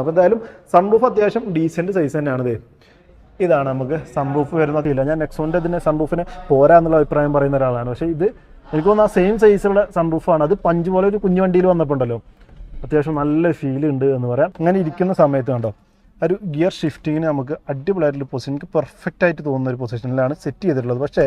അപ്പോൾ എന്തായാലും സൺറൂഫ് അത്യാവശ്യം ഡീസന്റ് സൈസ് തന്നെയാണ് ഇത് ഇതാണ് നമുക്ക് സൺറൂഫ് വരുന്നതില്ല ഞാൻ നെക്സോണിന്റെ ഇതിന് സൺറൂഫിന് പോരാ എന്നുള്ള അഭിപ്രായം പറയുന്ന ഒരാളാണ്. പക്ഷേ ഇത് എനിക്ക് തോന്നുന്നു ആ സെയിം സൈസുള്ള സൺറൂഫാണ് അത് പഞ്ച് പോലെ ഒരു കുഞ്ഞു വണ്ടിയിൽ വന്നപ്പോണ്ടല്ലോ അത്യാവശ്യം നല്ല ഫീൽ ഉണ്ട് എന്ന് പറയാം. അങ്ങനെ ഇരിക്കുന്ന സമയത്ത് കണ്ടോ ഒരു ഗിയർ ഷിഫ്റ്റിങ്ങിന് നമുക്ക് അടിപൊളിയായിട്ടുള്ള പൊസിഷൻ എനിക്ക് പെർഫെക്റ്റ് ആയിട്ട് തോന്നുന്ന ഒരു പൊസിഷനിലാണ് സെറ്റ് ചെയ്തിട്ടുള്ളത്. പക്ഷേ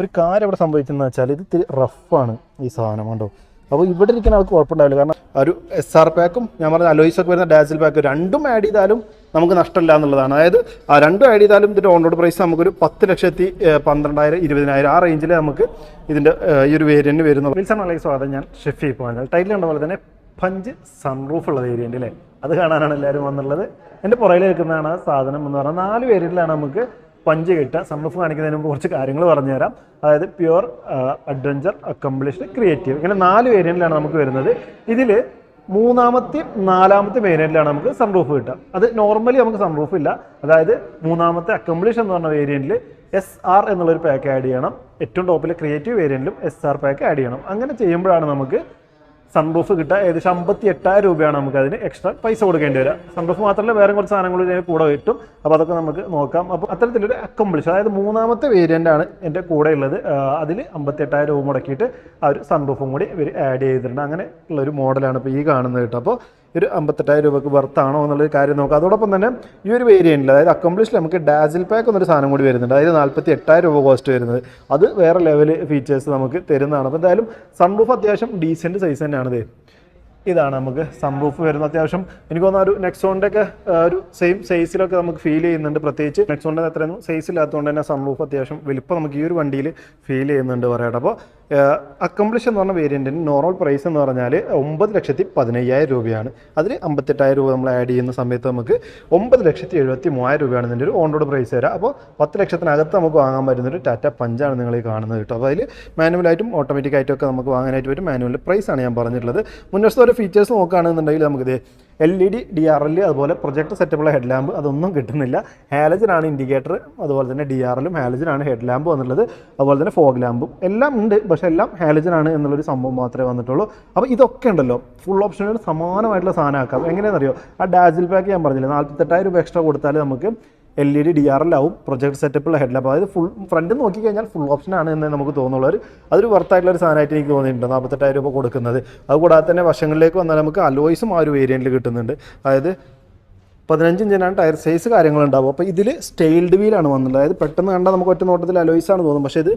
ഒരു കാര്യം ഇവിടെ സംഭവിക്കുന്നത് വെച്ചാൽ ഇത് ഇത്തിരി റഫാണ് ഈ സാധനം കണ്ടോ. അപ്പോൾ ഇവിടെ ഇരിക്കുന്ന ആൾക്ക് കുഴപ്പമുണ്ടാവില്ല. കാരണം ഒരു എസ് ആർ പാക്കും ഞാൻ പറഞ്ഞ അലോയ്സ് ഒക്കെ വരുന്ന ഡാസിൽ പാക്കും രണ്ടും ആഡ് ചെയ്താലും നമുക്ക് നഷ്ടമില്ല എന്നുള്ളതാണ്. അതായത് ആ രണ്ടും ആഡ് ചെയ്താലും ഇതിന്റെ ഓൺറോഡ് പ്രൈസ് നമുക്കൊരു പത്ത് ലക്ഷത്തി പന്ത്രണ്ടായിരം ഇരുപതിനായിരം ആ റേഞ്ചിൽ നമുക്ക് ഇതിന്റെ ഈ ഒരു വേരിയന്റ് വരുന്നു. വിൽസൺ അലൈസ് സ്വാഗതം ഞാൻ ഷെഫി പോകാൻ ടൈറ്റിൽ കണ്ട പോലെ തന്നെ പഞ്ച് സൺറൂഫ് ഉള്ള വേരിയന്റ് അല്ലേ അത് കാണാനാണ് എല്ലാവരും വന്നുള്ളത് എന്റെ പുറകിൽ നിൽക്കുന്നതാണ് സാധനം എന്ന് പറഞ്ഞാൽ നാല് വേരിയന്റിലാണ് നമുക്ക് പഞ്ച് കിട്ടുക. സൺറൂഫ് കാണിക്കുന്നതിന് മുമ്പ് കുറച്ച് കാര്യങ്ങൾ പറഞ്ഞുതരാം. അതായത് പ്യുവർ അഡ്വഞ്ചർ അക്കംപ്ലിഷ്ഡ് ക്രിയേറ്റീവ് ഇങ്ങനെ നാല് വേരിയന്റിലാണ് നമുക്ക് വരുന്നത്. ഇതിൽ മൂന്നാമത്തെ നാലാമത്തെ വേരിയന്റിലാണ് നമുക്ക് സൺറൂഫ് കിട്ടുക. അത് നോർമലി നമുക്ക് സൺറൂഫ് ഇല്ല. അതായത് മൂന്നാമത്തെ അക്കംപ്ലിഷ് എന്ന് പറഞ്ഞ വേരിയന്റിൽ എസ് ആർ എന്നുള്ളൊരു പാക്ക് ആഡ് ചെയ്യണം. ഏറ്റവും ടോപ്പിലെ ക്രിയേറ്റീവ് വേരിയന്റിലും എസ് ആർ പാക്ക് ആഡ് ചെയ്യണം. അങ്ങനെ ചെയ്യുമ്പോഴാണ് നമുക്ക് സൺറൂഫ് കിട്ടുക ഏകദേശം അമ്പത്തി എട്ടായിരം രൂപയാണ് നമുക്ക് അതിന് എക്സ്ട്രാ പൈസ കൊടുക്കേണ്ടി വരിക. സൺറൂഫ് മാത്രമല്ല വേറെ കുറച്ച് സാധനങ്ങൾ ഇതിന് കൂടെ കിട്ടും. അപ്പോൾ അതൊക്കെ നമുക്ക് നോക്കാം. അപ്പോൾ അത്തരത്തിലൊരു അക്കംപ്ലിഷ് അതായത് മൂന്നാമത്തെ വേരിയന്റ് ആണ് എന്റെ കൂടെ ഉള്ളത്. അതിൽ അമ്പത്തി എട്ടായിരം രൂപ മുടക്കിയിട്ട് ആ ഒരു സൺറൂഫും കൂടി ഇവർ ആഡ് ചെയ്തിട്ടുണ്ട്. അങ്ങനെ ഉള്ള ഒരു മോഡലാണ് ഇപ്പോൾ ഈ കാണുന്നത് കേട്ടോ. അപ്പോൾ ഒരു അമ്പത്തെട്ടായിരം രൂപയ്ക്ക് വർത്താണോ എന്നുള്ളൊരു കാര്യം നോക്കാം. അതോടൊപ്പം തന്നെ ഈ ഒരു വേരിയന്റിൽ അതായത് അക്കംപ്ലിഷിൽ നമുക്ക് ഡാസിൽ പാക്ക് എന്നൊരു സാധനം കൂടി വരുന്നുണ്ട്. അതായത് നാൽപ്പത്തി എട്ടായിരം രൂപ കോസ്റ്റ് വരുന്നത്. അത് വേറെ ലെവൽ ഫീച്ചേഴ്സ് നമുക്ക് തരുന്നതാണ്. അപ്പോൾ എന്തായാലും സൺറൂഫ് അത്യാവശ്യം ഡീസന്റ് സൈസ് തന്നെയാണ് ഇത് ഇതാണ് നമുക്ക് സൺറൂഫ് വരുന്ന അത്യാവശ്യം. എനിക്ക് തോന്നുന്ന ഒരു നെക്സോണിന്റെ ഒക്കെ ഒരു സെയിം സൈസിലൊക്കെ നമുക്ക് ഫീൽ ചെയ്യുന്നുണ്ട് പ്രത്യേകിച്ച്. നെക്സോണിന്റെ അത്രയൊന്നും സൈസ് ഇല്ലാത്തതുകൊണ്ട് തന്നെ സൺറൂഫ് അത്യാവശ്യം വലിപ്പം നമുക്ക് ഈ ഒരു വണ്ടിയിൽ ഫീൽ ചെയ്യുന്നുണ്ട് പറയട്ടെ. അപ്പോൾ അക്കംപ്ലിഷ് എന്ന് പറഞ്ഞ വേരിയന്റിന് നോർമൽ പ്രൈസ് എന്ന് പറഞ്ഞാൽ ഒമ്പത് ലക്ഷത്തി പതിനയ്യായിരം രൂപയാണ്. അതിൽ അമ്പത്തെട്ടായിരം രൂപ നമ്മൾ ആഡ് ചെയ്യുന്ന സമയത്ത് നമുക്ക് ഒമ്പത് ലക്ഷത്തി എഴുപത്തി മൂവായിരം രൂപയാണ് ഇതിന്റെ ഒരു ഓൺ റോഡ് പ്രൈസ് വരിക. അപ്പോൾ പത്ത് ലക്ഷത്തിനകത്ത് നമുക്ക് വാങ്ങാൻ പറ്റുന്നൊരു ടാറ്റ പഞ്ചാണ് നിങ്ങൾ ഈ കാണുന്നത് കേട്ടോ. അപ്പോൾ അതിൽ മാനുവലായിട്ടും ഓട്ടോമാറ്റിക് ആയിട്ടും ഒക്കെ നമുക്ക് വാങ്ങാനായിട്ട് പറ്റും. മാനുവൽ പ്രൈസാണ് ഞാൻ പറഞ്ഞിട്ടുള്ളത്. മുന്നത്തെ ഓരോ ഫീച്ചേഴ്സ് നോക്കുകയാണെന്നുണ്ടെങ്കിൽ നമുക്കിത് L E D D R L അതുപോലെ പ്രൊജക്ട് സെറ്റപ്പുള്ള ഹെഡ് ലാമ്പ് അതൊന്നും കിട്ടുന്നില്ല. ഹാലജനാണ് ഇൻഡിക്കേറ്റർ അതുപോലെ തന്നെ ഡി ആർ എല്ലും ഹാലജനാണ് ഹെഡ് ലാമ്പ് എന്നുള്ളത് അതുപോലെ തന്നെ ഫോഗ് ലാമ്പും എല്ലാം ഉണ്ട് പക്ഷേ എല്ലാം ഹാലജനാണ് എന്നുള്ളൊരു സംഭവം മാത്രമേ വന്നിട്ടുള്ളൂ. അപ്പോൾ ഇതൊക്കെ ഉണ്ടല്ലോ. ഫുൾ ഓപ്ഷനുകൾ സമാനമായിട്ടുള്ള സാധനമാക്കാം എങ്ങനെയാണെന്നറിയോ? ആ ഡാജിൽ പാക്ക് ഞാൻ പറഞ്ഞില്ല നാൽപ്പത്തെട്ടായിരം രൂപ എക്സ്ട്രാ കൊടുത്താൽ നമുക്ക് L E D D R L ആവും പ്രൊജക്ട് സെറ്റപ്പുള്ള ഹെഡ് ലാമ്പ് അതായത് ഫുൾ ഫ്രണ്ട് നോക്കിക്കഴിഞ്ഞാൽ ഫുൾ ഓപ്ഷൻ ആണ് എന്ന് നമുക്ക് തോന്നുള്ളൂ ഒരു അതൊരു വർത്തായിട്ടുള്ള ഒരു സാധനമായിട്ട് എനിക്ക് തോന്നിയിട്ടുണ്ട്. നാൽപ്പത്തെട്ടായിരം രൂപ കൊടുക്കുന്നത്. അതുകൂടാതെ തന്നെ വശങ്ങളിലേക്ക് വന്നാൽ നമുക്ക് അലോയ്സും ആ ഒരു വേരിയന്റിൽ കിട്ടുന്നുണ്ട്. അതായത് പതിനഞ്ച് ഇഞ്ചിനാണ് ടയർ സൈസ് കാര്യങ്ങളുണ്ടാവും അപ്പോൾ ഇതിൽ സ്റ്റെയിൽഡ് വീലാണ് വന്നിട്ടുള്ളത്. അതായത് പെട്ടെന്ന് കണ്ടാൽ നമുക്ക് ഒറ്റ നോട്ടത്തിൽ അലോയ്സാണ് തോന്നും. പക്ഷേ ഇത്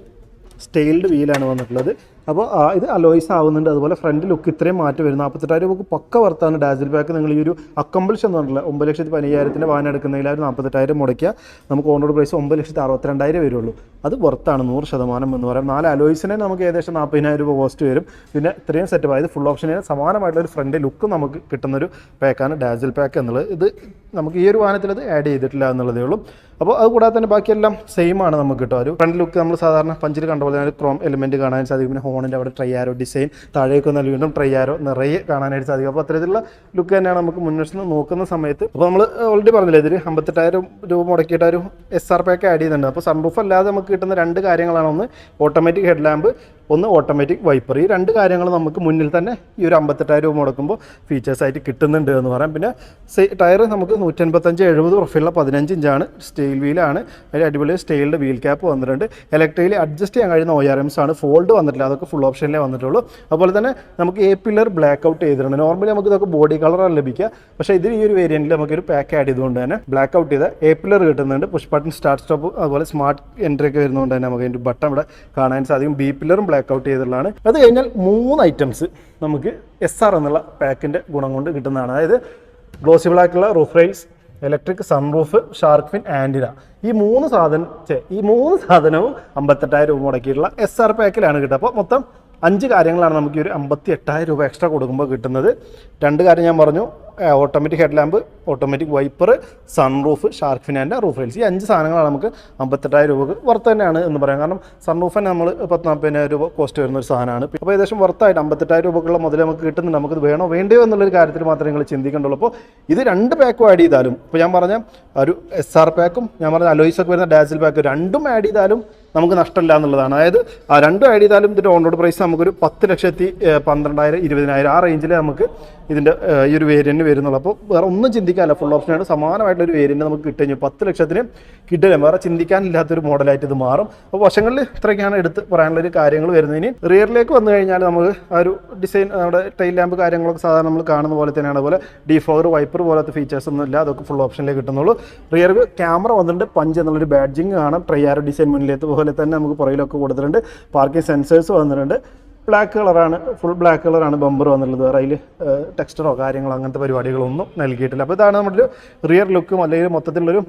സ്റ്റെയിൽഡ് വീലാണ് വന്നിട്ടുള്ളത്. അപ്പോൾ ഇത് അലോയ്സ് ആവുന്നുണ്ട്. അതുപോലെ ഫ്രണ്ട് ലുക്ക് ഇത്രയും മാറ്റം വരും നാൽപ്പത്തെട്ടായിരം രൂപക്ക് പക്ക വർത്താണ് ഡാസിൽ പാക്ക് നിങ്ങൾ ഈ ഒരു അക്കംപ്ലിഷ് എന്ന് പറഞ്ഞില്ല? ഒമ്പത് ലക്ഷത്തി പതിനയ്യായിരത്തിന്റെ വാഹനം എടുക്കുന്നതിൽ ആ ഒരു നാൽപ്പത്തെട്ടായിരം മുടക്കിയാൽ നമുക്ക് റോഡ് പ്രൈസ് ഒമ്പത് ലക്ഷത്തി അറുപത്തിരണ്ടായിരം വരുള്ളൂ. അത് വർത്താണ് നൂറ് ശതമാനം എന്ന് പറയാം. നാല് അലോയ്സിനെ നമുക്ക് ഏകദേശം നാൽപ്പതിനായിരം രൂപ കോസ്റ്റ് വരും. പിന്നെ ഇത്രയും സെറ്റപ്പ് ആയത് ഫുൾ ഓപ്ഷന് സമാനമായിട്ടുള്ള ഒരു ഫ്രണ്ട് ലുക്ക് നമുക്ക് കിട്ടുന്നൊരു പാക്കാണ് ഡാസിൽ പാക്ക് എന്നുള്ളത്. ഇത് നമുക്ക് ഈ ഒരു വാഹനത്തിൽ അത് ആഡ് ചെയ്തിട്ടില്ല എന്നുള്ളതേ ഉള്ളൂ. അപ്പോൾ അത് കൂടാതെ തന്നെ ബാക്കിയെല്ലാം സെയിം ആണ് നമുക്ക് കിട്ടുക. ഒരു ഫ്രണ്ട് ലുക്ക് നമ്മൾ സാധാരണ പഞ്ചിൽ കണ്ട പോലെ ക്രോം എലിമെന്റ് കാണാൻ സാധിക്കും. പിന്നെ ഹോണിന്റെ അവിടെ ട്രൈ ആരോ ഡിസൈൻ താഴേക്ക് വന്നാൽ വീണ്ടും ട്രൈ ആരോ നിറയെ കാണാനായിട്ട് സാധിക്കും. അപ്പോൾ അത്തരത്തിലുള്ള ലുക്ക് തന്നെയാണ് നമുക്ക് മുൻവശത്ത് നോക്കുന്ന സമയത്ത്. അപ്പോൾ നമ്മൾ ഓൾറെഡി പറഞ്ഞില്ലേ ഇതിൽ അമ്പത്തെട്ടായിരം രൂപ മുടക്കിയിട്ട് ഒരു എസ് ആർ പാക്ക് ആഡ് ചെയ്യുന്നുണ്ട്. അപ്പോൾ സൺറൂഫ് അല്ലാതെ നമുക്ക് കിട്ടുന്ന രണ്ട് കാര്യങ്ങളാണ് ഒന്ന് ഓട്ടോമാറ്റിക് ഹെഡ് ലാമ്പ് ഒന്ന് ഓട്ടോമാറ്റിക് വൈപ്പർ ഈ രണ്ട് കാര്യങ്ങൾ നമുക്ക് മുന്നിൽ തന്നെ ഈ ഒരു അമ്പത്തെട്ടായിരം രൂപ മുടക്കുമ്പോൾ ഫീച്ചേഴ്സായിട്ട് കിട്ടുന്നുണ്ട് എന്ന് പറയാം. പിന്നെ ടയർ നമുക്ക് നൂറ്റൻപത്തഞ്ച് എഴുപത് പ്രൊഫൈലുള്ള പതിനഞ്ച് ഇഞ്ചാണ്. സ്റ്റീൽ വീലാണ് അതിൽ അടിപൊളി സ്റ്റീലിന്റെ വീൽ ക്യാപ്പ് വന്നിട്ടുണ്ട്. ഇലക്ട്രിക്കലി അഡ്ജസ്റ്റ് ചെയ്യാൻ കഴിയുന്ന ഒ ആർ എംസ് ആണ്. ഫോൾഡ് വന്നിട്ടില്ല. അതൊക്കെ ഫുൾ ഓപ്ഷനിലേ വന്നിട്ടുള്ളൂ. അതുപോലെ തന്നെ നമുക്ക് എ പില്ലർ ബ്ലാക്ക് ഔട്ട് ചെയ്തിട്ടുണ്ട്. നോർമലി നമുക്ക് ഇതൊക്കെ ബോഡി കളറാണ് ലഭിക്കുക. പക്ഷേ ഇതിൽ ഈ ഒരു വേരിയന്റിൽ നമുക്കൊരു പാക്ക് ആഡ് ചെയ്തുകൊണ്ട് തന്നെ ബ്ലാക്ക് ഔട്ട് ചെയ്ത എ പില്ലർ കിട്ടുന്നുണ്ട്. പുഷ് ബട്ടൺ സ്റ്റാർട്ട് സ്റ്റോപ്പ് അതുപോലെ സ്മാർട്ട് എൻട്രി ഒക്കെ വരുന്നതുകൊണ്ട് തന്നെ നമുക്ക് അതിന്റെ ബട്ടൺ ഇവിടെ കാണാൻ സാധിക്കും. ബി പില്ലറും ബ്ലാക്ക് ഔട്ട് ചെയ്തിട്ടുള്ളതാണ്. അത് കഴിഞ്ഞാൽ മൂന്ന് ഐറ്റംസ് നമുക്ക് എസ് ആർ എന്നുള്ള പാക്കിന്റെ ഗുണം കൊണ്ട് കിട്ടുന്നതാണ്. അതായത് glossy ബ്ലാക്കുള്ള roof rails electric sunroof shark fin antenna ഈ മൂന്ന് സാധനം ഈ മൂന്ന് സാധനവും അമ്പത്തെട്ടായിരം രൂപ മുടക്കിയിട്ടുള്ള എസ് ആർ പാക്കിലാണ് കിട്ടുക. അപ്പോൾ മൊത്തം അഞ്ച് കാര്യങ്ങളാണ് നമുക്ക് ഒരു അമ്പത്തി എട്ടായിരം രൂപ എക്സ്ട്രാ കൊടുക്കുമ്പോൾ കിട്ടുന്നത്. രണ്ട് കാര്യം ഞാൻ പറഞ്ഞു automatic head lamp automatic wiper sunroof shark ഫിനാന്റെ roof rails ഈ അഞ്ച് സാധനങ്ങളാണ് നമുക്ക് അമ്പത്തെട്ടായിരം രൂപക്ക് വർത്ത് തന്നെയാണ് എന്ന് പറയാം. കാരണം സൺറൂഫിന് നമ്മൾ പത്ത് നാൽപ്പതിനായിരം രൂപ കോസ്റ്റ് വരുന്ന ഒരു സാധനമാണ്. അപ്പോൾ ഏകദേശം വർത്തായിട്ട് അമ്പത്തെട്ടായിരം രൂപക്കുള്ള മുതൽ നമുക്ക് കിട്ടുന്നുണ്ട്. നമുക്കത് വേണോ വേണ്ടയോ എന്നുള്ളൊരു കാര്യത്തിൽ മാത്രമേ നിങ്ങൾ ചിന്തിക്കേണ്ടുള്ളൂ. അപ്പോൾ ഇത് രണ്ട് പാക്കും ആഡ് ചെയ്താലും ഇപ്പോൾ ഞാൻ പറഞ്ഞ ഒരു എസ് ആർ പാക്കും ഞാൻ പറഞ്ഞ അലോയിസൊക്കെ വരുന്ന ഡാസിൽ പാക്കും രണ്ടും ആഡ് ചെയ്താലും നമുക്ക് നഷ്ടമില്ല എന്നുള്ളതാണ്. അതായത് ആ രണ്ട് ഐ ഡി ചെയ്താലും ഇതിന്റെ ഓൺറോഡ് പ്രൈസ് നമുക്കൊരു പത്ത് ലക്ഷത്തി പന്ത്രണ്ടായിരം ഇരുപതിനായിരം ആ റേഞ്ചിൽ നമുക്ക് ഇതിന്റെ ഈ ഒരു വേരിയന്റ് വരുന്നുള്ളൂ. അപ്പോൾ വേറെ ഒന്നും ചിന്തിക്കാനില്ല. ഫുൾ ഓപ്ഷനാണ് സമാനമായിട്ടുള്ള ഒരു വേരിയന്റ് നമുക്ക് കിട്ടുകയും ചെയ്യും പത്ത് ലക്ഷത്തിന് കിട്ടില്ല. വേറെ ചിന്തിക്കാനില്ലാത്തൊരു മോഡലായിട്ട് ഇത് മാറും. അപ്പോൾ വശങ്ങളിൽ ഇത്രയൊക്കെയാണ് എടുത്ത് പറയാനുള്ള ഒരു കാര്യങ്ങൾ വരുന്നതിന് റിയറിലേക്ക് വന്നു കഴിഞ്ഞാൽ നമ്മൾ ആ ഒരു ഡിസൈൻ നമ്മുടെ ടൈൽ ലാമ്പ് കാര്യങ്ങളൊക്കെ സാധാരണ നമ്മൾ കാണുന്ന പോലെ തന്നെയാണ്. അതുപോലെ ഡിഫോഗർ വൈപ്പർ പോലത്തെ ഫീച്ചേഴ്സ് ഒന്നും ഇല്ല. അതൊക്കെ ഫുൾ ഓപ്ഷനിലേക്ക് കിട്ടുന്നുള്ളൂ. റിയർ ക്യാമറ വന്നിട്ടുണ്ട്. പഞ്ച് എന്നുള്ളൊരു ബാഡ്ജിങ് കാണാം. ട്രൈയാറ് ഡിസൈൻ മുന്നിലേക്ക് പോലെ തന്നെ നമുക്ക് പുറയിലൊക്കെ കൊടുത്തിട്ടുണ്ട്. പാർക്കിംഗ് സെൻസേഴ്സ് വന്നിട്ടുണ്ട്. ബ്ലാക്ക് കളറാണ് ഫുൾ ബ്ലാക്ക് കളറാണ് ബമ്പർ വന്നിട്ടുള്ളത്. വേറെ അതിൽ ടെക്സ്റ്ററോ കാര്യങ്ങളോ അങ്ങനത്തെ പരിപാടികളൊന്നും നൽകിയിട്ടില്ല. അപ്പോൾ ഇതാണ് നമ്മുടെ ഒരു റിയർ ലുക്കും അല്ലെങ്കിൽ മൊത്തത്തിലുള്ളൊരു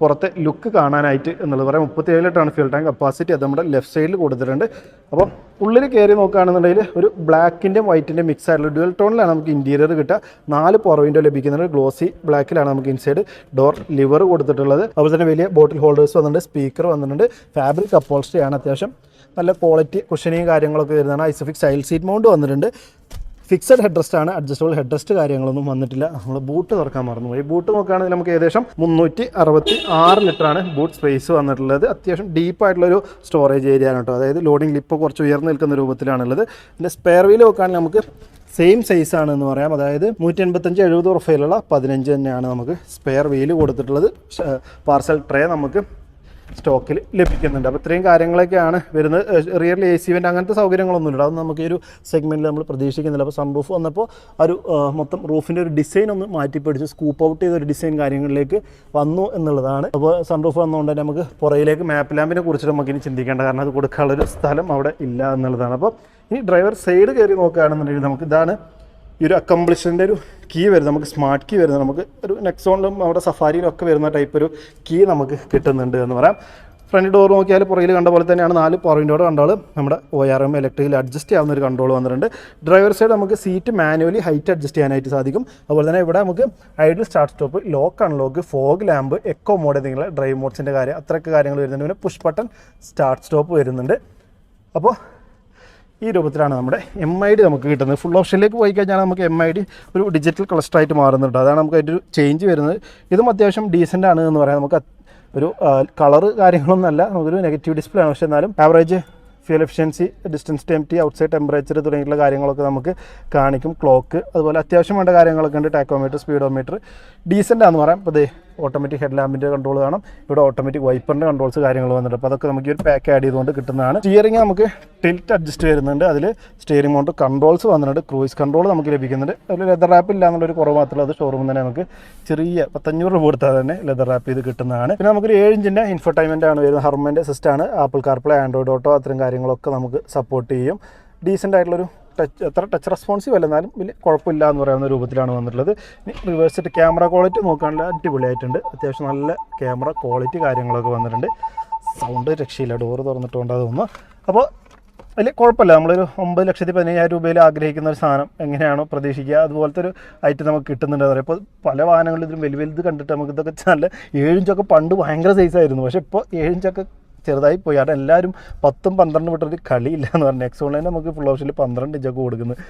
പുറത്തെ ലുക്ക് കാണാനായിട്ട് എന്നുള്ളത് പറയാം. മുപ്പത്തി ആണ് ഫ്യൂൽ ടാങ്ക് കപ്പാസിറ്റി അത് നമ്മുടെ ലെഫ്റ്റ് സൈഡിൽ കൊടുത്തിട്ടുണ്ട്. അപ്പോൾ ഉള്ളിൽ കയറി നോക്കുകയാണെന്നുണ്ടെങ്കിൽ ഒരു ബ്ലാക്കിന്റെയും വൈറ്റിന്റെ മിക്സ് ആയിട്ടുള്ള ഡ്യുവൽ ടോണിലാണ് നമുക്ക് ഇന്റീരിയർ കിട്ടുക. നാല് പുറ വിൻഡോ ലഭിക്കുന്നുണ്ട്. ഗ്ലോസി ബ്ലാക്കിലാണ് നമുക്ക് ഇൻസൈഡ് ഡോർ ലിവർ കൊടുത്തിട്ടുള്ളത്. അതുപോലെ തന്നെ വലിയ ബോട്ടിൽ ഹോൾഡേഴ്സ് വന്നിട്ടുണ്ട് സ്പീക്കർ വന്നിട്ടുണ്ട്. ഫാബ്രിക് അപ്പോൾസ്റ്ററി ആണ് അത്യാവശ്യം. നല്ല ക്വാളിറ്റി കുഷനിയും കാര്യങ്ങളൊക്കെ വരുന്നതാണ്. ഐസഫിക് സൈൽ സീറ്റ് മൗണ്ട് വന്നിട്ടുണ്ട്. ഫിക്സഡ് ഹെഡ് റെസ്റ്റ് ആണ് അഡ്ജസ്റ്റബിൾ ഹെഡ് റെസ്റ്റ് കാര്യങ്ങളൊന്നും വന്നിട്ടില്ല. നമ്മൾ ബൂട്ട് തുറക്കാൻ മറന്നുപോയി ബൂട്ട് നോക്കുകയാണെങ്കിൽ നമുക്ക് ഏകദേശം മുന്നൂറ്റി അറുപത്തി ആറ് ലിറ്ററാണ് ബൂട്ട് സ്പേസ് വന്നിട്ടുള്ളത്. അത്യാവശ്യം ഡീപ്പായിട്ടുള്ളൊരു സ്റ്റോറേജ് ഏരിയ ആണ് കേട്ടോ. അതായത് ലോഡിംഗ് ലിപ്പ് കുറച്ച് ഉയർന്നു നിൽക്കുന്ന രൂപത്തിലാണുള്ളത്. പിന്നെ സ്പെയർ വീൽ നോക്കുകയാണെങ്കിൽ നമുക്ക് സെയിം സൈസ് ആണ് എന്ന് പറയാം. അതായത് നൂറ്റി എൺപത്തഞ്ച് എഴുപത് ഉറഫയിലുള്ള പതിനഞ്ച് തന്നെയാണ് നമുക്ക് സ്പെയർ വീൽ കൊടുത്തിട്ടുള്ളത്. പാർസൽ ട്രേ നമുക്ക് സ്റ്റോക്കിൽ ലഭിക്കുന്നുണ്ട്. അപ്പോൾ ഇത്രയും കാര്യങ്ങളൊക്കെയാണ് വരുന്നത്. റിയർലി എ സി വേണ്ട അങ്ങനത്തെ സൗകര്യങ്ങളൊന്നുമില്ല അതൊന്നും നമുക്ക് ഈ ഒരു സെഗ്മെന്റിൽ നമ്മൾ പ്രതീക്ഷിക്കുന്നില്ല. അപ്പോൾ സൺറൂഫ് വന്നപ്പോൾ ഒരു മൊത്തം റൂഫിന്റെ ഒരു ഡിസൈൻ ഒന്ന് മാറ്റിപ്പിടിച്ച് സ്കൂപ്പ് ഔട്ട് ചെയ്ത ഒരു ഡിസൈൻ കാര്യങ്ങളിലേക്ക് വന്നു എന്നുള്ളതാണ്. അപ്പോൾ സൺറൂഫ് വന്നുകൊണ്ട് തന്നെ നമുക്ക് പുറയിലേക്ക് മാപ്പ് ലാമ്പിനെ കുറിച്ചിട്ട് നമുക്ക് ഇനി ചിന്തിക്കേണ്ട കാരണം അത് കൊടുക്കാനുള്ളൊരു സ്ഥലം അവിടെ ഇല്ല എന്നുള്ളതാണ്. അപ്പോൾ ഈ ഡ്രൈവർ സൈഡ് കയറി നോക്കുകയാണെന്നുണ്ടെങ്കിൽ നമുക്ക് ഇതാണ് ഈ ഒരു അക്കംപ്ലിഷന്റെ ഒരു കീ വരുന്നത് നമുക്ക് സ്മാർട്ട് കീ വരുന്നത് നമുക്ക് ഒരു നെക്സോണിലും നമ്മുടെ സഫാരിയിലും ഒക്കെ വരുന്ന ടൈപ്പ് ഒരു കീ നമുക്ക് കിട്ടുന്നുണ്ട് എന്ന് പറയാം. ഫ്രണ്ട് ഡോർ നോക്കിയാൽ പുറകിൽ കണ്ട പോലെ തന്നെയാണ് നാല് പോയിന്റോടെ കണ്ടോൾ നമ്മുടെ O R M electrical adjust ചെയ്യാവുന്ന ഒരു കൺട്രോൾ വന്നിട്ടുണ്ട്. ഡ്രൈവർ സൈഡ് നമുക്ക് സീറ്റ് മാനുവലി ഹൈറ്റ് അഡ്ജസ്റ്റ് ചെയ്യാനായിട്ട് സാധിക്കും. അതുപോലെ തന്നെ ഇവിടെ നമുക്ക് idle start stop lock unlock fog lamp eco mode എന്തെങ്കിലും ഡ്രൈവ് മോഡ്സിന്റെ കാര്യം അത്രയൊക്കെ കാര്യങ്ങൾ വരുന്നുണ്ട്. പിന്നെ പുഷ് ബട്ടൺ സ്റ്റാർട്ട് സ്റ്റോപ്പ് വരുന്നുണ്ട്. അപ്പോൾ ഈ രൂപത്തിലാണ് നമ്മുടെ എം ഐ ഡി നമുക്ക് കിട്ടുന്നത്. ഫുൾ ഓപ്ഷനിലേക്ക് പോയി കഴിഞ്ഞാൽ നമുക്ക് എം ഐ ഡി ഒരു ഡിജിറ്റൽ ക്ലസ്റ്ററായിട്ട് മാറുന്നുണ്ട്. അതാണ് നമുക്ക് അതിന്റെ ഒരു ചേഞ്ച് വരുന്നത്. ഇതും അത്യാവശ്യം ഡീസന്റ് ആണ് എന്ന് പറയാം. നമുക്ക് ഒരു കളറ് കാര്യങ്ങളൊന്നുമല്ല നമുക്കൊരു നെഗറ്റീവ് ഡിസ്പ്ലേ ആണ്. പക്ഷെ എന്നാലും average fuel efficiency distance to empty outside temperature തുടങ്ങിയിട്ടുള്ള കാര്യങ്ങളൊക്കെ നമുക്ക് കാണിക്കും. ക്ലോക്ക് അതുപോലെ അത്യാവശ്യം വേണ്ട കാര്യങ്ങളൊക്കെ ഉണ്ട്. ടാക്കോമീറ്റർ സ്പീഡോമീറ്റർ ഡീസന്റ് ആണെന്ന് പറയാം. അപ്പോൾ ഓട്ടോമാറ്റിക് ഹെഡ് ലാമ്പിന്റെ കൺട്രോൾ കാണാം. ഇവിടെ ഓട്ടോമാറ്റിക് വൈപ്പറിന്റെ കൺട്രോൾസ് കാര്യങ്ങൾ വന്നിട്ടുണ്ട്. അപ്പോൾ അതൊക്കെ നമുക്ക് ഈ ഒരു പാക്ക് ആഡ് ചെയ്തുകൊണ്ട് കിട്ടുന്നതാണ്. സ്റ്റിയറിംഗ് നമുക്ക് ടിൽറ്റ് അഡ്ജസ്റ്റ് വരുന്നുണ്ട്. അതിൽ സ്റ്റിയറിംഗ് മൗണ്ട് കൺട്രോൾസ് വന്നിട്ടുണ്ട്. ക്രൂയിസ് കൺട്രോൾ നമുക്ക് ലഭിക്കുന്നുണ്ട്. അതിൽ ലെതർ റാപ്പ് ഇല്ല എന്നുള്ളൊരു കുറവ് മാത്രമല്ല അത് ഷോറൂമിൽ തന്നെ നമുക്ക് ചെറിയ പത്തഞ്ഞൂറ് രൂപ കൊടുത്താൽ തന്നെ ലെതർ റാപ്പ് ചെയ്ത് കിട്ടുന്നതാണ്. പിന്നെ നമുക്കൊരു ഏഴിഞ്ചിന്റെ ഇൻഫർടൈൻമെന്റ് ആണ് വരുന്നത്. ഹർമന്റെ സിസ്റ്റാണ് ആപ്പിൾ കാർപ്ലേ ആൻഡ്രോയിഡ് ഓട്ടോ അത്തരം കാര്യങ്ങളൊക്കെ നമുക്ക് സപ്പോർട്ട് ചെയ്യും. ഡീസന്റ് ആയിട്ടുള്ളൊരു ടച്ച് അത്ര ടച്ച് റെസ്പോൺസീവ് അല്ല എന്നാലും വലിയ കുഴപ്പമില്ല എന്ന് പറയുന്ന രൂപത്തിലാണ് വന്നിട്ടുള്ളത്. ഇനി റിവേഴ്സിട്ട് ക്യാമറ ക്വാളിറ്റി നോക്കുകയാണെങ്കിൽ അടിപൊളിയായിട്ടുണ്ട്. അത്യാവശ്യം നല്ല ക്യാമറ ക്വാളിറ്റി കാര്യങ്ങളൊക്കെ വന്നിട്ടുണ്ട്. സൗണ്ട് രക്ഷയില്ല. ഡോർ തുറന്നിട്ടുകൊണ്ട് തോന്നുന്നു അപ്പോൾ വലിയ കുഴപ്പമില്ല. നമ്മളൊരു ഒമ്പത് ലക്ഷത്തി പതിനയ്യായിരം രൂപയിൽ ആഗ്രഹിക്കുന്ന ഒരു സാധനം എങ്ങനെയാണോ പ്രതീക്ഷിക്കുക. അതുപോലത്തെ ഒരു ഐറ്റം നമുക്ക് കിട്ടുന്നുണ്ട്. പറയാം ഇപ്പോൾ പല വാഹനങ്ങളിലും ഇതിലും വലിയ വലുത് കണ്ടിട്ട് നമുക്ക് ഇതൊക്കെ നല്ല ഏഴിഞ്ചൊക്കെ പണ്ട് ഭയങ്കര സൈസായിരുന്നു പക്ഷേ ഇപ്പോൾ ഏഴിഞ്ചൊക്കെ ചെറുതായി പോയി അവിടെ എല്ലാവരും പത്തും പന്ത്രണ്ടും വിട്ടൊരു കളിയില്ല എന്ന് പറഞ്ഞു. നെക്സ്റ്റ് ഓൺലൈൻ നമുക്ക് ഫുൾ ഓപ്ഷനിൽ പന്ത്രണ്ട് ഇഞ്ചൊക്കെ കൊടുക്കുന്നത്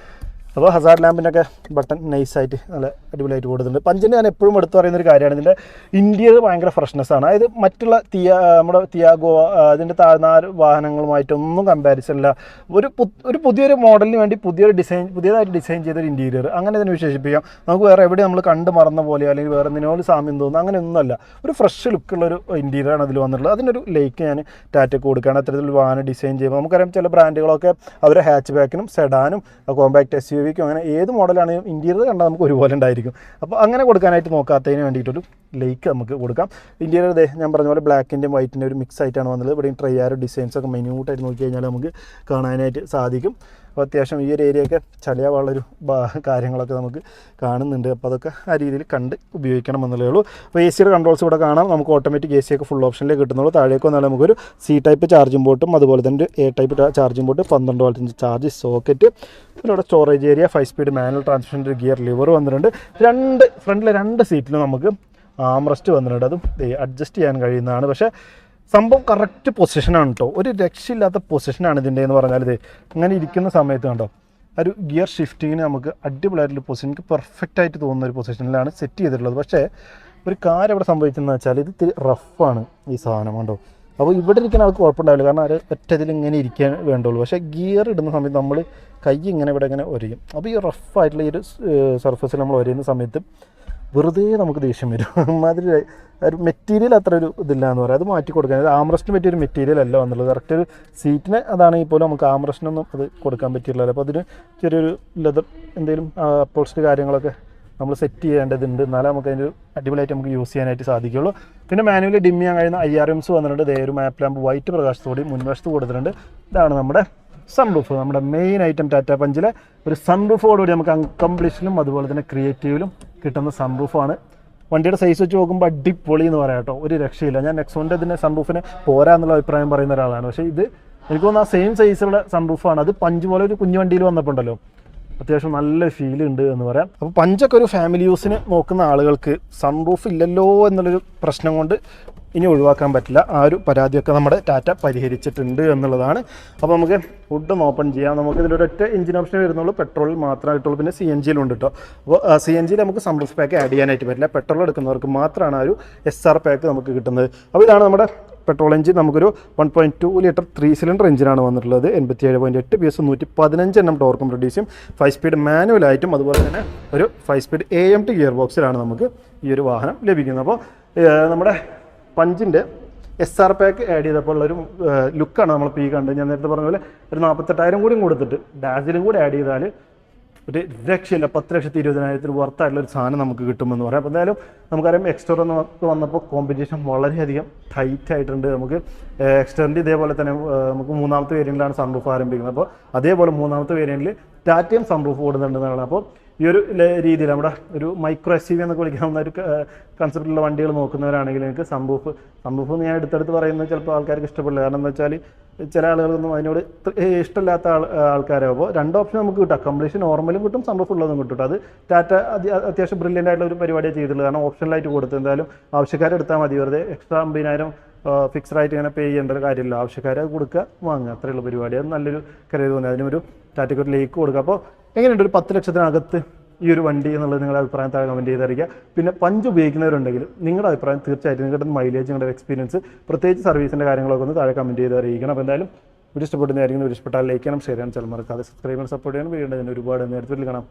അപ്പോൾ ഹസാർഡ് ലാമ്പിനൊക്കെ ബട്ടൺ നൈസായിട്ട് നല്ല അടിപൊളിയായിട്ട് കൊടുത്തിട്ടുണ്ട്. പഞ്ചിന് ഞാൻ എപ്പോഴും എടുത്തു പറയുന്ന ഒരു കാര്യമാണ് ഇതിന്റെ ഇന്ത്യയിൽ ഭയങ്കര ഫ്രഷ്നെസ് ആണ്. അതായത് മറ്റുള്ള തിയ നമ്മുടെ തിയാഗോ അതിന്റെ താഴ്ന്നാൽ വാഹനങ്ങളുമായിട്ടൊന്നും കമ്പാരിസൺ ഇല്ല ഒരു ഒരു പുതിയൊരു മോഡലിന് വേണ്ടി പുതിയൊരു ഡിസൈൻ പുതിയതായിട്ട് ഡിസൈൻ ചെയ്തൊരു ഇന്റീരിയർ അങ്ങനെ ഇതിനെ വിശേഷിപ്പിക്കാം. നമുക്ക് വേറെ എവിടെ നമ്മൾ കണ്ട് മറന്ന പോലെ അല്ലെങ്കിൽ വേറെ എന്തിനോട് സാമ്യം തോന്നുന്നു അങ്ങനെ ഒന്നുമല്ല ഒരു ഫ്രഷ് ലുക്കുള്ളൊരു ഇന്റീരിയറാണ് അതിൽ വന്നിട്ടുള്ളത്. അതിനൊരു ലേക്ക് ഞാൻ ടാറ്റയ്ക്ക് കൊടുക്കുകയാണ്. അത്തരത്തിലുള്ള വാഹനം ഡിസൈൻ ചെയ്യുമ്പോൾ നമുക്കറിയാം ചില ബ്രാൻഡുകളൊക്കെ അവരെ ഹാച്ച് ബാക്കിനും സെഡാനും കോമ്പാക്ട് എസ് വിക്കും അങ്ങനെ ഏത് മോഡലാണ് ഇന്റീരിയർ കണ്ടാൽ നമുക്ക് ഒരുപോലെ ഉണ്ടായിരിക്കും. അപ്പോൾ അങ്ങനെ കൊടുക്കാനായിട്ട് നോക്കാത്തതിന് വേണ്ടിയിട്ടൊരു ലൈക്ക് നമുക്ക് കൊടുക്കാം. ഇന്റീരിയർ ദേ ഞാൻ പറഞ്ഞ പോലെ ബ്ലാക്കിന്റെയും വൈറ്റിന്റെ ഒരു മിക്സ് ആയിട്ടാണ് വന്നത്. ഇവിടെയും ട്രൈ ആറ് ഡിസൈൻസ് ഒക്കെ മൈന്യൂട്ടായിട്ട് നോക്കി കഴിഞ്ഞാൽ നമുക്ക് കാണാനായിട്ട് സാധിക്കും. അപ്പോൾ അത്യാവശ്യം ഈ ഒരു ഏരിയയൊക്കെ ചളിയാവുള്ളൊരു കാര്യങ്ങളൊക്കെ നമുക്ക് കാണുന്നുണ്ട്. അപ്പോൾ അതൊക്കെ ആ രീതിയിൽ കണ്ട് ഉപയോഗിക്കണം എന്നുള്ളേ ഉള്ളൂ. അപ്പോൾ എ സിയുടെ കൺട്രോൾസ് ഇവിടെ കാണാം. നമുക്ക് ഓട്ടോമാറ്റിക് എ സി ഒക്കെ ഫുൾ ഓപ്ഷനിലേക്ക് കിട്ടുന്നുള്ളൂ. താഴേക്ക് വന്നാൽ നമുക്കൊരു സി ടൈപ്പ് ചാർജിംഗ് ബോട്ടും അതുപോലെ തന്നെ എ ടൈപ്പ് ചാർജിംഗ് ബോട്ട് പന്ത്രണ്ട് വോൾട്ടിന്റെ ചാർജ് സോക്കറ്റ് പിന്നെ ഇവിടെ storage area five speed manual ട്രാൻസ്മിഷന്റെ gear lever വന്നിട്ടുണ്ട്. രണ്ട് ഫ്രണ്ടിലെ രണ്ട് സീറ്റിലും നമുക്ക് ആംറസ്റ്റ് വന്നിട്ടുണ്ട്. അതും അഡ്ജസ്റ്റ് ചെയ്യാൻ കഴിയുന്നതാണ്. പക്ഷേ സംഭവം കറക്റ്റ് പൊസിഷനാണ് കേട്ടോ ഒരു രക്ഷയില്ലാത്ത പൊസിഷനാണ് ഇതിന്റെ എന്ന് പറഞ്ഞാൽ ഇത്. ഇങ്ങനെ ഇരിക്കുന്ന സമയത്ത് കണ്ടോ ഒരു ഗിയർ ഷിഫ്റ്റിങ്ങിന് നമുക്ക് അടിപൊളിയായിട്ടുള്ള പൊസിഷൻ എനിക്ക് പെർഫെക്റ്റ് ആയിട്ട് തോന്നുന്ന ഒരു പൊസിഷനിലാണ് സെറ്റ് ചെയ്തിട്ടുള്ളത്. പക്ഷേ ഒരു കാര്യം ഇവിടെ സംഭവിച്ചതെന്ന് വെച്ചാൽ ഇത് ഇത്തിരി റഫാണ് ഈ സാധനം കണ്ടോ. അപ്പോൾ ഇവിടെ ഇരിക്കുന്ന ആൾക്ക് കുഴപ്പമുണ്ടാവില്ല കാരണം അത് ഒറ്റതിൽ ഇങ്ങനെ ഇരിക്കാൻ വേണ്ടുള്ളൂ. പക്ഷേ ഗിയർ ഇടുന്ന സമയത്ത് നമ്മൾ കൈ ഇങ്ങനെ ഇവിടെ ഇങ്ങനെ ഒരയും. അപ്പോൾ ഈ റഫായിട്ടുള്ള ഈ ഒരു സർഫസിൽ നമ്മൾ ഒരയുന്ന സമയത്ത് വെറുതെ നമുക്ക് ദേഷ്യം വരും. അമ്മാതിരി ഒരു മെറ്റീരിയൽ അത്ര ഒരു ഇതില്ല എന്ന് പറയാം. അത് മാറ്റി കൊടുക്കാൻ. അത് ആംറസ്റ്റിന് പറ്റിയ ഒരു മെറ്റീരിയൽ അല്ല വന്നുള്ളത് കറക്റ്റ് ഒരു സീറ്റിന് അതാണെങ്കിൽ പോലും നമുക്ക് ആംറസ്റ്റിനൊന്നും അത് കൊടുക്കാൻ പറ്റില്ല അപ്പോൾ അതിന് ചെറിയൊരു ലെതർ എന്തെങ്കിലും അപ്പോൾസ്റ്റ് കാര്യങ്ങളൊക്കെ നമ്മൾ സെറ്റ് ചെയ്യേണ്ടതുണ്ട്. എന്നാലേ നമുക്ക് അതിന്റെ അടിപൊളിയായിട്ട് നമുക്ക് യൂസ് ചെയ്യാനായിട്ട് സാധിക്കുള്ളൂ. പിന്നെ മാനുവലി ഡിം ചെയ്യാൻ കഴിയുന്ന ഐ ആർ എംസ് വന്നിട്ടുണ്ട്. ദേ ഒരു മാപ്പ് ലാമ്പ് വൈറ്റ് പ്രകാശത്തോടെയും മുൻവശത്ത് കൊടുത്തിട്ടുണ്ട്. ഇതാണ് നമ്മുടെ സൺറൂഫ് നമ്മുടെ മെയിൻ ഐറ്റം ടാറ്റ പഞ്ചിലെ ഒരു സൺറൂഫോടുകൂടി നമുക്ക് അൺകംപ്ലീഷനിലും അതുപോലെ തന്നെ ക്രിയേറ്റീവിലും കിട്ടുന്ന സൺറൂഫാണ് വണ്ടിയുടെ സൈസ് വെച്ച് നോക്കുമ്പോൾ അടിപൊളി എന്ന് പറയാം കേട്ടോ. ഒരു രക്ഷയില്ല. ഞാൻ നെക്സോണിന്റെ ഇതിന്റെ സൺറൂഫിന് പോരാ എന്നുള്ള അഭിപ്രായം പറയുന്ന ഒരാളാണ്. പക്ഷേ ഇത് എനിക്ക് തോന്നുന്നു ആ സെയിം സൈസുള്ള സൺറൂഫാണ് അത് പഞ്ച് പോലെ ഒരു കുഞ്ഞു വണ്ടിയിൽ വന്നപ്പോണ്ടല്ലോ. അത്യാവശ്യം നല്ല ഫീൽ ഉണ്ട് എന്ന് പറയാം. അപ്പോൾ പഞ്ചൊക്കെ ഒരു ഫാമിലി യൂസിന് നോക്കുന്ന ആളുകൾക്ക് സൺറൂഫ് ഇല്ലല്ലോ എന്നുള്ളൊരു പ്രശ്നം കൊണ്ട് ഇനി ഒഴിവാക്കാൻ പറ്റില്ല. ആ ഒരു പരാതിയൊക്കെ നമ്മുടെ ടാറ്റ പരിഹരിച്ചിട്ടുണ്ട് എന്നുള്ളതാണ്. അപ്പോൾ നമുക്ക് ഫുഡ് ഓപ്പൺ ചെയ്യാം. നമുക്ക് ഇതിന്റെ ഒരൊറ്റ എഞ്ചിൻ ഓപ്ഷൻ വരുന്നുള്ളൂ. പെട്രോളിൽ മാത്രമായിട്ടുള്ളൂ. പിന്നെ സി എൻ ജിയിലുണ്ട് കേട്ടോ അപ്പോൾ സി എൻ ജിയിൽ നമുക്ക് സൺറൂഫ് പാക്ക് ആഡ് ചെയ്യാനായിട്ട് പറ്റില്ല. പെട്രോൾ എടുക്കുന്നവർക്ക് മാത്രമാണ് ആ ഒരു എസ് ആർ പാക്ക് നമുക്ക് കിട്ടുന്നത്. അപ്പോൾ ഇതാണ് നമ്മുടെ പെട്രോൾ എഞ്ചിൻ നമുക്കൊരു one point two litre three cylinder എഞ്ചിനാണ് വന്നിട്ടുള്ളത്. എൺപത്തി ഏഴ് പോയിന്റ് എട്ട് പി എസ് നൂറ്റി പതിനഞ്ച് എണ്ണം ടോർക്കും പ്രൊഡ്യൂസും ഫൈവ് സ്പീഡ് മാനുവലായിട്ടും അതുപോലെ തന്നെ ഒരു five speed A M T gear ബോക്സിലാണ് നമുക്ക് ഈ ഒരു വാഹനം ലഭിക്കുന്നത്. അപ്പോൾ നമ്മുടെ പഞ്ചിന്റെ എസ് ആർ പാക്ക് ആഡ് ചെയ്തപ്പോൾ ഉള്ളൊരു ലുക്കാണ് നമ്മളിപ്പോൾ ഈ കണ്ടത്. ഞാൻ നേരത്തെ പറഞ്ഞ പോലെ ഒരു നാൽപ്പത്തെട്ടായിരം കൂടിയും കൊടുത്തിട്ട് ഡാസിലും കൂടി ആഡ് ചെയ്താൽ ഒരു രക്ഷയില്ല പത്ത് ലക്ഷത്തി ഇരുപതിനായിരത്തിന് വർത്തായിട്ടുള്ള ഒരു സാധനം നമുക്ക് കിട്ടുമെന്ന് പറയാം. അപ്പോൾ എന്തായാലും നമുക്കറിയാം എക്സ്റ്റർ എന്ന് വന്നപ്പോൾ കോമ്പറ്റീഷൻ വളരെയധികം ടൈറ്റ് ആയിട്ടുണ്ട്. നമുക്ക് എക്സ്റ്ററിന്റെ ഇതേപോലെ തന്നെ നമുക്ക് മൂന്നാമത്തെ വേരിയന്റിലാണ് സൺറൂഫ് ആരംഭിക്കുന്നത്. അപ്പോൾ അതേപോലെ മൂന്നാമത്തെ വേരിയന്റിൽ ടാറ്റയും സൺറൂഫ് ഓടുന്നുണ്ടെന്നാണ്. അപ്പോൾ ഈ ഒരു രീതിയിൽ നമ്മുടെ ഒരു മൈക്രോ എസ് വി എന്നൊക്കെ വിളിക്കാവുന്ന ഒരു കൺസെപ്റ്റിലുള്ള വണ്ടികൾ നോക്കുന്നവരാണെങ്കിൽ നിങ്ങൾക്ക് സംഭൂഫ് സംഭൂഫ് ഞാൻ എടുത്തെടുത്ത് പറയുന്നത് ചിലപ്പോൾ ആൾക്കാർക്ക് ഇഷ്ടപ്പെടില്ല. കാരണം എന്താ വെച്ചാൽ ചില ആളുകൾക്കൊന്നും അതിനോട് ഇഷ്ടമില്ലാത്ത ആൾ ആൾക്കാരാകുമ്പോൾ രണ്ട് ഓപ്ഷൻ നമുക്ക് കിട്ടും. കംപ്ലീഷൻ നോർമലും കിട്ടും സംഭവം ഉള്ളതും കിട്ടും. അത് ടാറ്റ അത്യാവശ്യം ബ്രില്യന്റ് ആയിട്ടുള്ള ഒരു പരിപാടിയാണ് ചെയ്തിട്ടുള്ളത്. കാരണം ഓപ്ഷനിലായിട്ട് കൊടുത്ത് എന്തായാലും ആവശ്യക്കാരെടുത്താൽ മതി. വെറുതെ എക്സ്ട്രാ അമ്പതിനായിരം ഫിക്സ്ഡ് ആയിട്ട് ഇങ്ങനെ പേ ചെയ്യേണ്ട ഒരു കാര്യമില്ല. ആവശ്യക്കാരെ കൊടുക്കുക വാങ്ങുക. അത്രയുള്ള പരിപാടി. അത് നല്ലൊരു കരുതി തോന്നി. അതിനൊരു കാറ്റഗറി ഒരു ലേക്ക് കൊടുക്കുക. അപ്പോൾ എങ്ങനെയുണ്ട് ഒരു പത്ത് ലക്ഷത്തിനകത്ത് ഈ ഒരു വണ്ടി എന്നുള്ളത് നിങ്ങളുടെ അഭിപ്രായം താഴെ കമന്റ് ചെയ്തറിയിക്കുക. പിന്നെ പഞ്ച് ഉപയോഗിക്കുന്നവരുണ്ടെങ്കിൽ നിങ്ങളുടെ അഭിപ്രായം തീർച്ചയായിട്ടും നിങ്ങളുടെ മൈലേജ് നിങ്ങളുടെ എക്സ്പീരിയൻസ് പ്രത്യേകിച്ച് സർവീസിന്റെ കാര്യങ്ങളൊക്കെ ഒന്ന് താഴെ കമന്റ് ചെയ്ത് അറിയിക്കണം. അപ്പോൾ എന്തായാലും വീഡിയോ ഇഷ്ടപ്പെടുന്നതായിരിക്കും വീഡിയോ ഇഷ്ടപ്പെട്ടാൽ ലൈക്ക് ചെയ്യണം ഷെയർ ചെയ്യണം. ചില മറക്കാതെ സബ്സ്ക്രൈബ് സപ്പോർട്ട് ചെയ്യണം. വീഡിയോ ഒരുപാട് നേരത്തെ കാണാം